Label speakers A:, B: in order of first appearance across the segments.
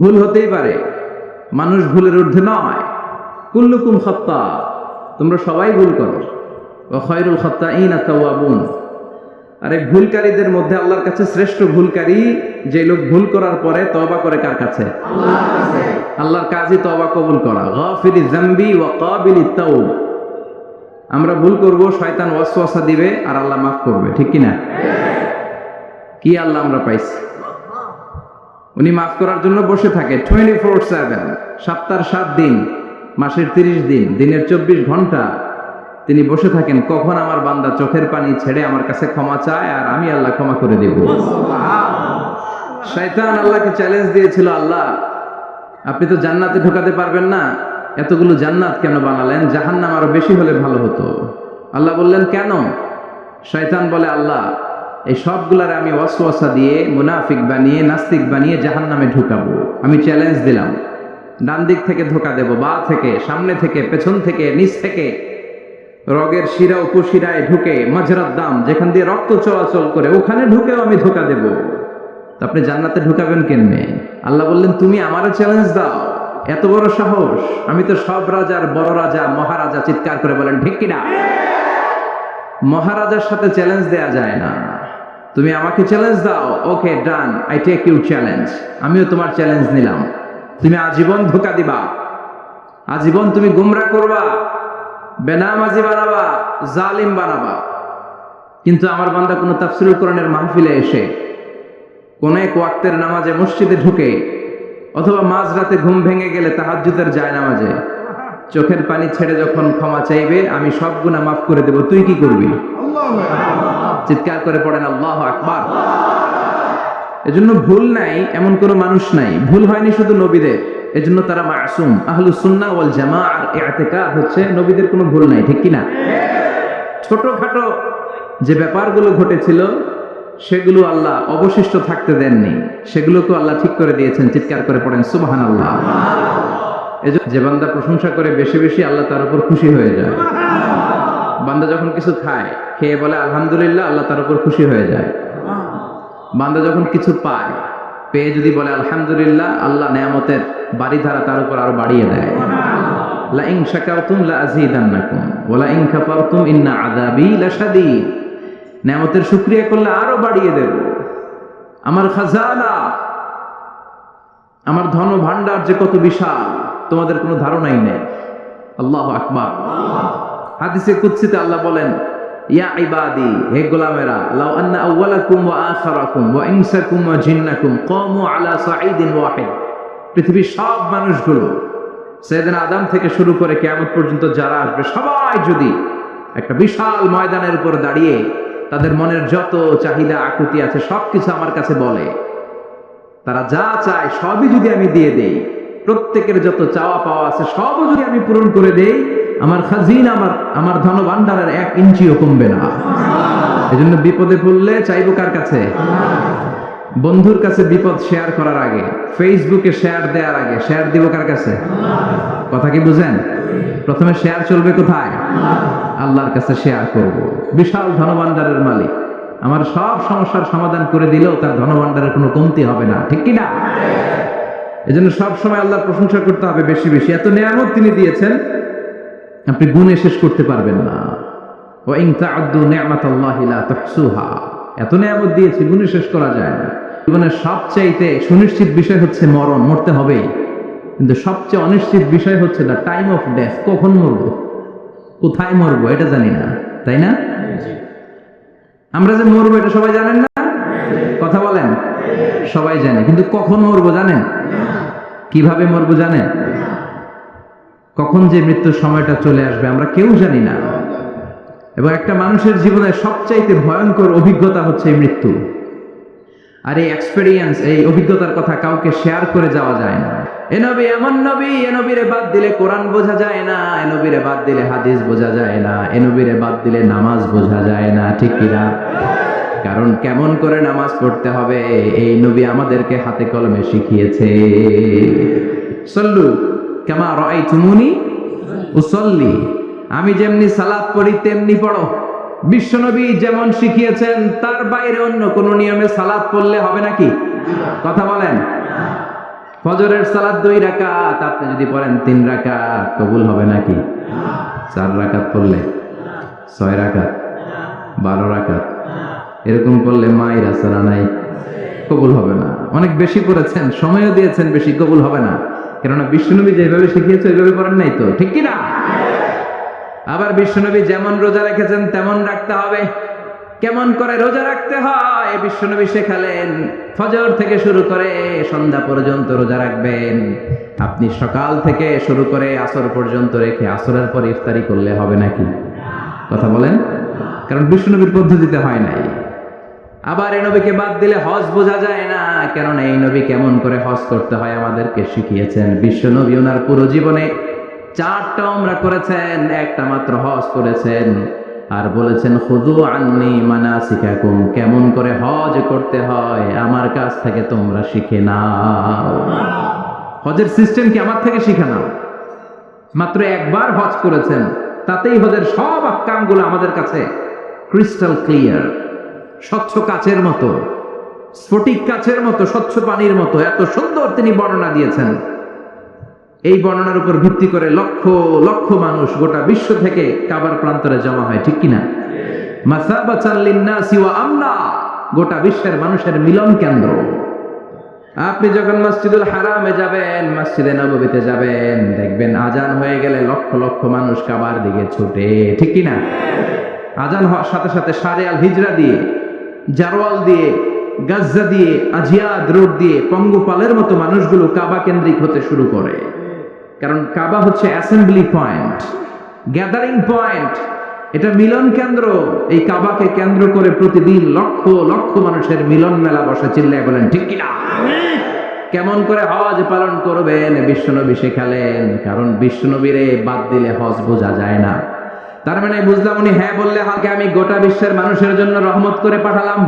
A: ভুল হতেই পারে। মানুষ ভুলের ঊর্ধ্বে নয়। কুল্লুকুম খত্তা, তোমরা সবাই ভুল করো। ও খয়রুল খত্তা ইন আতাওয়াবুন আর ভুলকারীদের মধ্যে আল্লাহর কাছে শ্রেষ্ঠ ভুলকারী যে লোক ভুল করার পরে তবা করে কার কাছে? আল্লাহর কাজই তবা কবুল করা। গাফিরি জাম্বি ওয়া কাবিলি তাওব। আমরা ভুল করব, শয়তান ওয়াসওয়াসা দিবে আর আল্লাহ মাফ করবে। ঠিক কি না কি আল্লাহ আমরা পাইছি? উনি মাফ করার জন্য বসে থাকে। টোয়েন্টি ফোর সেভেন সপ্তাহ সাত দিন মাসের তিরিশ দিন দিনের চব্বিশ ঘণ্টা। তিনি বসে থাকেন কখন আমার বান্দা চোখের পানি ছেড়ে আমার কাছে ক্ষমা চায় আর আমি আল্লাহ ক্ষমা করে দেব? শয়তান আল্লাহকে চ্যালেঞ্জ দিয়েছিল আল্লাহ আপনি তো জান্নাতে ঢোকাতে পারবেন না। এতগুলো জান্নাত কেন বানালেন? জাহান্নাম আরও বেশি হলে ভালো হতো। আল্লাহ বললেন কেন? শয়তান বলে আল্লাহ এই সবগুলার আমি ওয়াসওয়াসা দিয়ে মুনাফিক বানিয়ে, নাস্তিক বানিয়ে জাহান্নামে ঢুকাবো। আমি চ্যালেঞ্জ দিলাম। ডান দিক থেকে ধোকা দেব, বা থেকে, সামনে থেকে, পেছন থেকে, নিচ থেকে। রগের শিরা উপশিরায় ঢুকে মাজরার দাম, যেখান দিয়ে রক্ত চলাচল করে, ওখানে ঢুকেও আমি ধোকা দেব। আপনি জান্নাতে ঢুকাবেন কেমনে? আল্লাহ বললেন, তুমি আমারও চ্যালেঞ্জ দাও। এত বড় সাহস। আমি তো সব রাজার বড় রাজা, মহারাজা চিৎকার করে বলেন, ঠিক কিনা? মহারাজার সাথে চ্যালেঞ্জ দেয়া যায় না। তুমি আমাকে চ্যালেঞ্জ দাও। Okay done I take you challenge আমিও তোমার চ্যালেঞ্জ নিলাম। তুমি আজীবন ধোকা দিবা। আজীবন তুমি গুমরা করবা। বেনামাজি বানাবা। জালিম বানাবা। কিন্তু আমার বান্দা কোনো তাফসিরুল কোরআনের মাহফিলে এসে কোন এক ওয়াক্তের নামাজে মসজিদে ঢুকে অথবা মাঝ রাতে ঘুম ভেঙে গেলে তাহাজ্জুদের যায় নামাজে, চোখের পানি ছেড়ে যখন ক্ষমা চাইবে, আমি সব গুণা মাফ করে দেব। তুই কি করবি? চিৎকার করে পড়েন, আল্লাহ আকবার। এজন্য ভুল নাই, এমন কোনো মানুষ নাই। ভুল হয়নি শুধু নবীদের। এজন্য তারা মাসুম। আহলু সুন্নাহ ওয়াল জামাআ আর ইআতিকাদ হচ্ছে নবীদের কোনো ভুল নাই, ঠিক কি না ছোটখাটো যে ব্যাপারগুলো ঘটেছিল, সেগুলো আল্লাহ অবশিষ্ট থাকতে দেননি। সেগুলোকে আল্লাহ ঠিক করে দিয়েছেন, চিৎকার করে পড়েন সুবাহান আল্লাহ এজন্য যে বান্দা প্রশংসা করে বেশি বেশি আল্লাহ তার উপর খুশি হয়ে যায়। বান্দা যখন কিছু খায় খেয়ে বলে আলহামদুলিল্লাহ আল্লাহ তার উপর খুশি হয়ে যায়। বান্দা যখন কিছু পায় পেয়ে যদি বলে আলহামদুলিল্লাহ আল্লাহ নেয়ামতের বাড়ি ধারা তার উপর আরও বাড়িয়ে দেয়। লা ইন শাকারতুম লা আযীদান্নাকুম ওয়া লা কাফারতুম ইন্না আযাবি লাশাদীদ। নেয়ামতের শুকরিয়া করলে আরও বাড়িয়ে দেব। আমার খাজানা আমার ধন ভান্ডার যে কত বিশাল তোমাদের কোনো ধারণাই নেই। আল্লাহ আকবার। হাদিসে কুদসিতে আল্লাহ বলেন, ইয়া ইবাদি, হে গোলামেরা, লাউ আন্না আউওয়ালাকুম ওয়া আখিরাকুম ওয়া ইনসাকুম ওয়া জিন্নাকুম কামু আলা সাঈদিন ওয়াহিদ। পৃথিবীর সব মানুষগুলো সেদিন আদাম থেকে শুরু করে কিয়ামত পর্যন্ত যারা আসবে, সবাই যদি একটা বিশাল ময়দানের উপর দাঁড়িয়ে তাদের মনের যত চাহিদা, আকুতি আছে, সবকিছু আমার কাছে বলে, তারা যা চায় সবই যদি আমি দিয়ে দেই প্রত্যেকের যত চাওয়া পাওয়া আছে, সবও যদি আমি পূরণ করে দেই, আমার খাজিন, আমার আমার ধন ভান্ডারের এক ইঞ্চিও কমবে না। এজন্য বিপদে পড়লে চাইব কার কাছে? বন্ধুর কাছে বিপদ শেয়ার করার আগে ফেসবুকে শেয়ার দেওয়ার আগে শেয়ার দিব কার কাছে? কথা কি বুঝেন? প্রথমে শেয়ার চলবে কোথায়? আল্লাহর কাছে শেয়ার করব। বিশাল ধনভাণ্ডারের মালিক। আমার সব সমস্যার সমাধান করে দিলেও তার ধনভাণ্ডারের কোনো কমতি হবে না, ঠিক কি না? এজন্য সব সময় আল্লাহর প্রশংসা করতে হবে বেশি বেশি। এত নিয়ামত তিনি দিয়েছেন আপনি গুণে শেষ করতে পারবেন না। এত নিয়ামত দিয়েছি গুণে শেষ করা যায় না। জীবনের সবচাইতে সুনিশ্চিত বিষয় হচ্ছে মরণ মরতে হবেই। কিন্তু সবচেয়ে অনিশ্চিত বিষয় হচ্ছে দ্য টাইম অফ ডেথ কখন মরবো? কোথায় মরবো? এটা জানি না। তাই না? আমরা যে মরবো এটা সবাই জানেন না? কথা বলেন? সবাই জানে। কিন্তু কখন মরবো জানেন? কীভাবে মরবো জানেন? কখন যে মৃত্যুর সময়টা চলে আসবে আমরা কেউ জানি না। এবং একটা মানুষের জীবনে সবচাইতে ভয়ঙ্কর অভিজ্ঞতা হচ্ছে এই মৃত্যু। আর এই এক্সপেরিয়েন্স এই অভিজ্ঞতার কথা কাউকে শেয়ার করে যাওয়া যায় না। এ নবী এমন নবী, এ নবীরে বাদ দিলে কোরআন বোঝা যায় না, এ নবীরে বাদ দিলে হাদিস বোঝা যায় না, এ নবীরে বাদ দিলে নামাজ বোঝা যায় না, ঠিক কিনা কারণ কেমন করে নামাজ পড়তে হবে? এই নবী আমাদেরকে হাতে কলমে শিখিয়েছে। সল্লু কেমা রাই তুমুনি উসল্লি। আমি যেমনি সালাত পড়ি, তেমনি পড়ো। বিশ্বনবী যেমন শিখিয়েছেন, তার বাইরে অন্য কোন নিয়মে সালাত পড়লে হবে নাকি? কথা বলেন। ফজরের সালাদ দুই রাকাত, আপনি যদি পড়েন তিন রাকাত, কবুল হবে নাকি? চার রাকাত পড়লে? ছয় রাকাত? বারো রাকাত? এরকম করলে মায়ের আসারা নাই। কবুল হবে না। অনেক বেশি করেছেন, সময়ও দিয়েছেন, বেশি কবুল হবে না। কেননা বিষ্ণুনবী যেভাবে শিখিয়েছে, ওইভাবে করেন নাই তো। ঠিক কি না আবার বিশ্বনবী যেমন রোজা রেখেছেন, তেমন রাখতে হবে। কেমন করে রোজা রাখতে হয়? বিশ্বনবী শেখালেন, ফজর থেকে শুরু করে সন্ধ্যা পর্যন্ত রোজা রাখবেন। আপনি সকাল থেকে শুরু করে আসর পর্যন্ত রেখে আসরের পর ইফতারি করলে হবে নাকি? কথা বলেন? কারণ বিশ্বনবীর পদ্ধতিতে হয় নাই। আবার এই নবীকে বাদ দিলে হজ বোঝা যায় না। কেননা এই নবী কেমন করে হজ করতে হয় আমাদেরকে শিখিয়েছেন। বিশ্ব নবী ওনার পুরো জীবনে চারটা ওমরা করেছেন, একটা মাত্র হজ করেছেন আর বলেছেন খুদু আন্নি মানাসিকাকুম, কেমন করে হজ করতে হয় আমার কাছ থেকে তোমরা শিখে নাও। হজের সিস্টেম কি আমার থেকে শিখে নাও? মাত্র একবার হজ করেছেন, তাতেই হজের সব আক্কামগুলো আমাদের কাছে ক্রিস্টাল ক্লিয়ার স্বচ্ছ কাচের মতো, স্ফটিক কাচের মতো, স্বচ্ছ পানির মতো, এত সুন্দর তিনি বর্ণনা দিয়েছেন। এই বর্ণনার উপর ভিত্তি করে লক্ষ লক্ষ মানুষ গোটা বিশ্ব থেকে কাবার প্রান্তরে জমা হয়, ঠিক কিনা? গোটা বিশ্বের মানুষের মিলন কেন্দ্র। আপনি যখন মসজিদুল হারামে যাবেন, মসজিদে নববীতে যাবেন, দেখবেন আজান হয়ে গেলে লক্ষ লক্ষ মানুষ কাবার দিকে ছুটে, ঠিক কিনা? আজান হওয়ার সাথে সাথে সারে আল হিজরা দিয়ে জারোয়াল দিয়ে, গাজ্জা দিয়ে, আজিয়াদ রোড দিয়ে পঙ্গপালের মতো মানুষগুলো কাবা কেন্দ্রিক হতে শুরু করে। কারণ কাবা হচ্ছে অ্যাসেম্বলি পয়েন্ট গ্যাদারিং পয়েন্ট এটা মিলন কেন্দ্র। এই কাবাকে কেন্দ্র করে প্রতিদিন লক্ষ লক্ষ মানুষের মিলন মেলা বসে। চিল্লায় বলেন, ঠিক কিনা? কেমন করে হজ পালন করবেন? বিশ্বনবী শেখালেন, কারণ বিশ্বনবীরে বাদ দিলে হজ বোঝা যায় না। তার মানে বুঝলাম উনি হ্যাঁ বললে হালকে আমি গোটা বিশ্বের মানুষের জন্য রহমত করে পাঠালাম।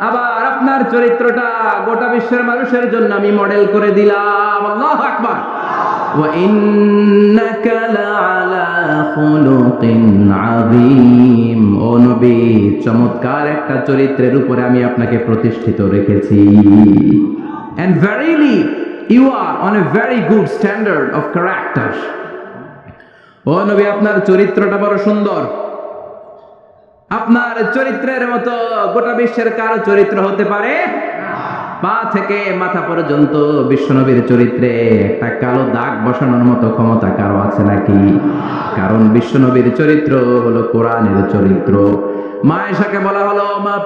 A: আবার আপনার চরিত্রটা গোটা বিশ্বের মানুষের জন্য আমি মডেল করে দিলাম। আল্লাহু আকবার। ও নবী, চমৎকার একটা চরিত্রের উপরে আমি আপনাকে প্রতিষ্ঠিত রেখেছি। And verily you are on a very good standard of character ও নবী, আপনার চরিত্রটা বড় সুন্দর। আপনার চরিত্রের মতো গোটা বিশ্বের কারও চরিত্র হতে পারে? পা থেকে মাথা পর্যন্ত বিশ্বনবীর চরিত্রে একটা কালো দাগ বসানোর মতো ক্ষমতা কারও আছে নাকি? কারণ বিশ্বনবীর চরিত্র হলো কোরআনের চরিত্র। মা এসাকে বলা হলো, মা,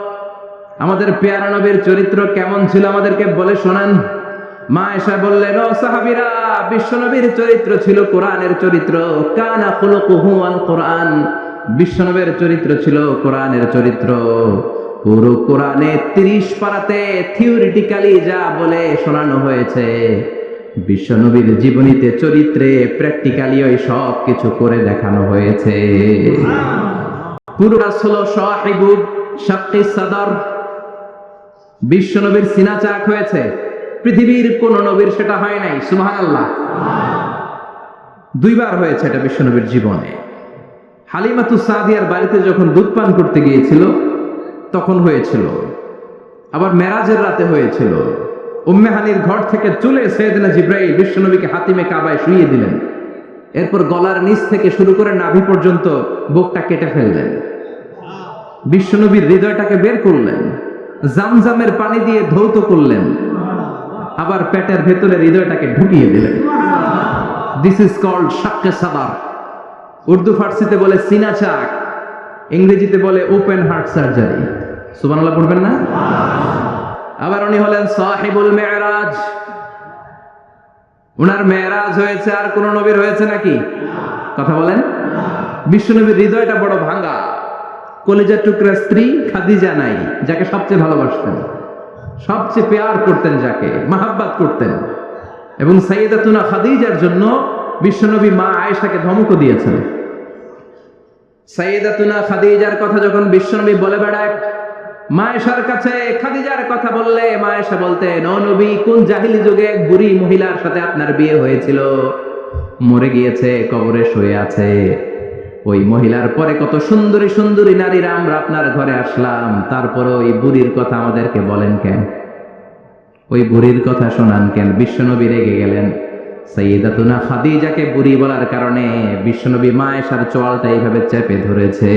A: আমাদের পেয়ারা নবীর চরিত্র কেমন ছিল আমাদেরকে বলে শোনান। মা বললেন, ও সাহাবিরা, বিশ্বনবীর চরিত্র ছিল কোরআনের চরিত্র। কানা কোরআন। বিশ্বনবীর চরিত্র ছিল কোরআনের চরিত্র। পুরো কোরআনে তিরিশ পারাতে থিওরিটিক্যালি যা বলে শোনানো হয়েছে। বিশ্বনবীর জীবনীতে চরিত্রে প্র্যাকটিক্যালি ওই সব কিছু করে দেখানো হয়েছে। পুরো হলো সাহিবুব শাক্কি সাদর। বিশ্বনবীর সিনা চাক হয়েছে। পৃথিবীর কোন নবীর সেটা হয় নাই, সুবহানাল্লাহ। দুইবার হয়েছে এটা বিশ্বনবীর জীবনে। হালিমাতু সাদিয়ার বাড়িতে যখন দুধ পান করতে গিয়েছিল, তখন হয়েছিল। আবার মেরাজের রাতে হয়েছিল। উম্মে হানির ঘর থেকে চলে সৈয়দনা জিব্রাইল বিশ্বনবীকে হাতিমে কাবায় শুইয়ে দিলেন। এরপর গলার নিচ থেকে শুরু করে নাভি পর্যন্ত বুকটা কেটে ফেললেন। বিশ্বনবীর হৃদয়টাকে বের করলেন। জামজামের পানি দিয়ে ধৌত করলেন। আবার পেটের ভেতরে হৃদয়টাকে ঢুকিয়ে দিলেন। দিস ইজ কল্ড শাক্কে সাদার। উর্দু ফার্সিতে বলে সিনা চাক। ইংরেজিতে বলে ওপেন হার্ট সার্জারি। সুবহানাল্লাহ পড়বেন না? আবার উনি হলেন সাহিবুল মেরাজ। উনার মেরাজ হয়েছে আর কোন নবীর হয়েছে নাকি? কথা বলেন। বিশ্বনবীর হৃদয়টা বড় ভাঙা। কলেজার টুকরা স্ত্রী খাদিজা নাই যাকে সবচেয়ে ভালোবাসতেন। সবচেয়ে পেয়ার করতেন যাকে, মাহাব্বাত করতেন। এবং সাইয়েদাতুনা খাদিজার জন্য বিশ্বনবী মা আয়েশাকে ধমকও দিয়েছেন। সাইয়েদাতুনা খাদিজার কথা যখন বিশ্বনবী বলে বেড়ায় মায়েশার কাছে খাদিজার কথা বললে মায়েশা বলতেন নবী, কোন জাহিলি যুগে এক বুড়ি মহিলার সাথে আপনার বিয়ে হয়েছিল? মরে গিয়েছে, কবরে শুয়ে আছে। ওই মহিলার পরে কত সুন্দরী সুন্দরী নারীরা আমরা আপনার ঘরে আসলাম। তারপরে ওই বুড়ির কথা আমাদেরকে বলেন কেন? ওই বুড়ির কথা শোনান কেন? বিশ্বনবী রেগে গেলেন। সৈয়দাতুনা খাদিজাকে বুড়ি বলার কারণে বিশ্বনবী মায়েশার চোয়ালটা এইভাবে চেপে ধরেছে।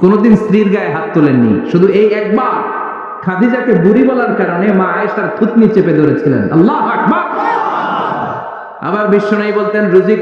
A: কোনোদিন স্ত্রীর গায়ে হাত তোলেননি। শুধু এই একবার খাদিজাকে বুড়ি বলার কারণে মা আয়েশার থুতনি চেপে ধরেছিলেন। আল্লাহ আবার বিশ্বনবী বলতেন, রুজিক